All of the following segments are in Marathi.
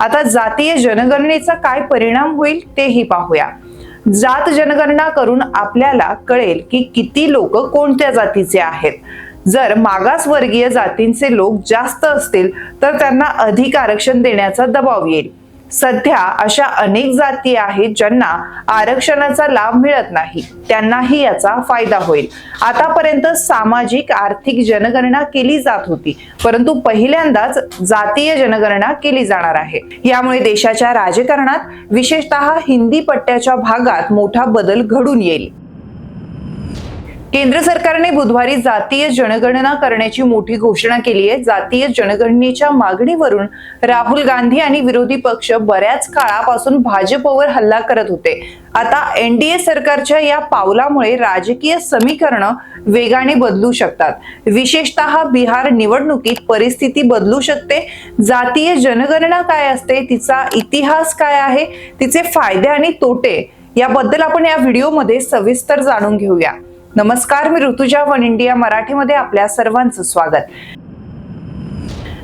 आता जातीय जनगणनेचा काय परिणाम होईल तेही पाहूया. जात जनगणना करून आपल्याला कळेल की किती लोक कोणत्या जातीचे आहेत. जर मागासवर्गीय जातींचे लोक जास्त असतील तर त्यांना अधिक आरक्षण देण्याचा दबाव येईल. सध्या अशा अनेक जाती आहेत ज्यांना आरक्षणाचा लाभ मिळत नाही. त्यांनाही याचा फायदा होईल. आतापर्यंत सामाजिक आर्थिक जनगणना केली जात होती. परंतु पहिल्यांदाच जातीय जनगणना केली जाणार आहे. यामुळे देशाच्या राजकारणात विशेषतः हिंदी पट्ट्याच्या भागात मोठा बदल घडून येईल. केंद्र सरकारने बुधवारी जातीय जनगणना करण्याची मोठी घोषणा केली आहे. जातीय जनगणनेच्या मागणीवरून राहुल गांधी आणि विरोधी पक्ष बऱ्याच काळापासून भाजपवर हल्ला करत होते. आता एनडीए सरकारच्या या पावलामुळे राजकीय समीकरणं वेगाने बदलू शकतात. विशेषतः बिहार निवडणुकीत परिस्थिती बदलू शकते. जातीय जनगणना काय असते तिचा इतिहास काय आहे तिचे फायदे आणि तोटे याबद्दल आपण या व्हिडिओमध्ये सविस्तर जाणून घेऊया. नमस्कार मी ऋतुजा वन इंडिया मराठीमध्ये आपल्या सर्वांचं स्वागत.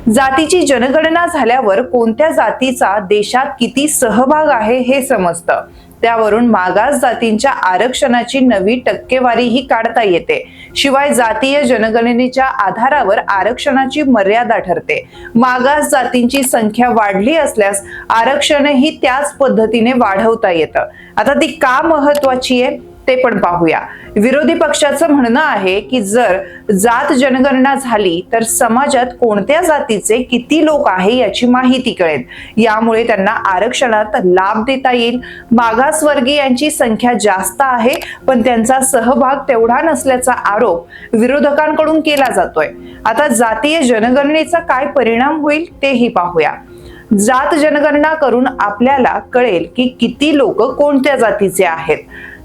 जातीची जनगणना झाल्यावर कोणत्या जातीचा देशात किती सहभाग आहे हे समजतं. त्यावरून मागास जातींच्या आरक्षणाची नवी टक्केवारीही काढता येते. शिवाय जातीय जनगणनेच्या आधारावर आरक्षणाची मर्यादा ठरते. मागास जातींची संख्या वाढली असल्यास आरक्षणही त्याच पद्धतीने वाढवता येतं. आता ती का महत्वाची आहे? ते पण पाहूया. विरोधी पक्षाचं म्हणणं आहे की जर जात जनगणना झाली तर समाजात कोणत्या जातीचे किती लोक आहे याची माहिती कळेल. यामुळे त्यांना आरक्षणात लाभ देता येईल. मागासवर्गीयांची संख्या जास्त आहे पण त्यांचा सहभाग तेवढा नसल्याचा आरोप विरोधकांकडून केला जातोय. आता जातीय जनगणनेचा काय परिणाम होईल तेही पाहूया. जात जनगणना करून आपल्याला कळेल की किती लोक कोणत्या जातीचे आहेत.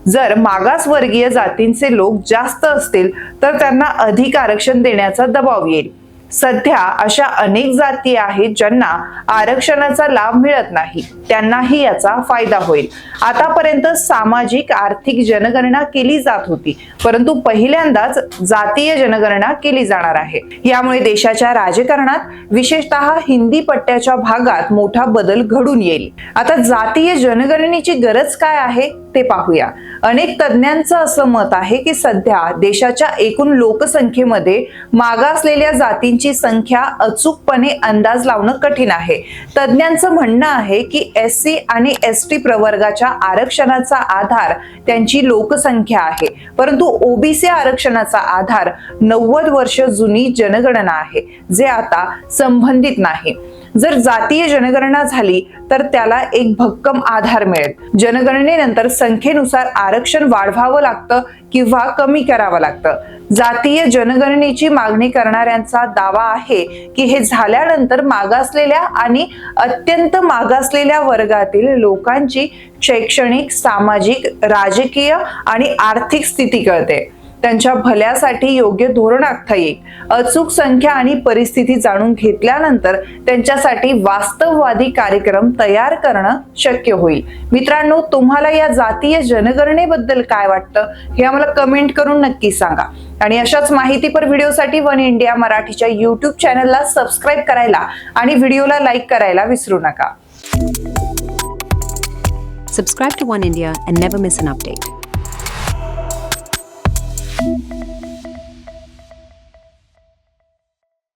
जर मागासवर्गीय जातींचे लोक जास्त असतील तर त्यांना अधिक आरक्षण देण्याचा दबाव येईल. सध्या अशा अनेक जाती आहेत ज्यांना आरक्षणाचा लाभ मिळत नाही. त्यांनाही याचा फायदा होईल. आतापर्यंत सामाजिक आर्थिक जनगणना केली जात होती. परंतु पहिल्यांदाच जातीय जनगणना केली जाणार आहे. यामुळे देशाच्या राजकारणात विशेषतः हिंदी पट्ट्याच्या भागात मोठा बदल घडून येईल. आता जातीय जनगणनेची गरज काय आहे ते पाहूया. अनेक तज्ज्ञांचं असं मत आहे की सध्या देशाच्या एकूण लोकसंख्येमध्ये मागासलेल्या जातींची संख्या अचूकपणे अंदाज लावणं कठीण आहे. तज्ज्ञांचं म्हणणं आहे की एस सी आणि एस टी प्रवर्गाच्या आरक्षणाचा आधार त्यांची लोकसंख्या आहे. परंतु ओबीसी आरक्षणाचा आधार नव्वद वर्ष जुनी जनगणना आहे जे आता संबंधित नाही. जर जातीय जनगणना झाली तर त्याला एक भक्कम आधार मिळेल. जनगणनेनंतर संख्येनुसार आरक्षण वाढवावं लागतं किंवा कमी करावं लागतं. जातीय जनगणनेची मागणी करणाऱ्यांचा दावा आहे की हे झाल्यानंतर मागासलेल्या आणि अत्यंत मागासलेल्या वर्गातील लोकांची शैक्षणिक सामाजिक राजकीय आणि आर्थिक स्थिती कळते. त्यांच्या भल्यासाठी योग्य धोरण आखता येईल. अचूक संख्या आणि परिस्थिती जाणून घेतल्यानंतर त्यांच्यासाठी वास्तववादी कार्यक्रम तयार करणं शक्य होईल. मित्रांनो तुम्हाला या जातीय जनगणनेबद्दल काय वाटतं हे आम्हाला कमेंट करून नक्की सांगा. आणि अशाच माहितीपर व्हिडिओसाठी वन इंडिया मराठीच्या युट्यूब चॅनलला सबस्क्राईब करायला आणि व्हिडिओला लाईक करायला विसरू नका. Subscribe to One India and never miss an update.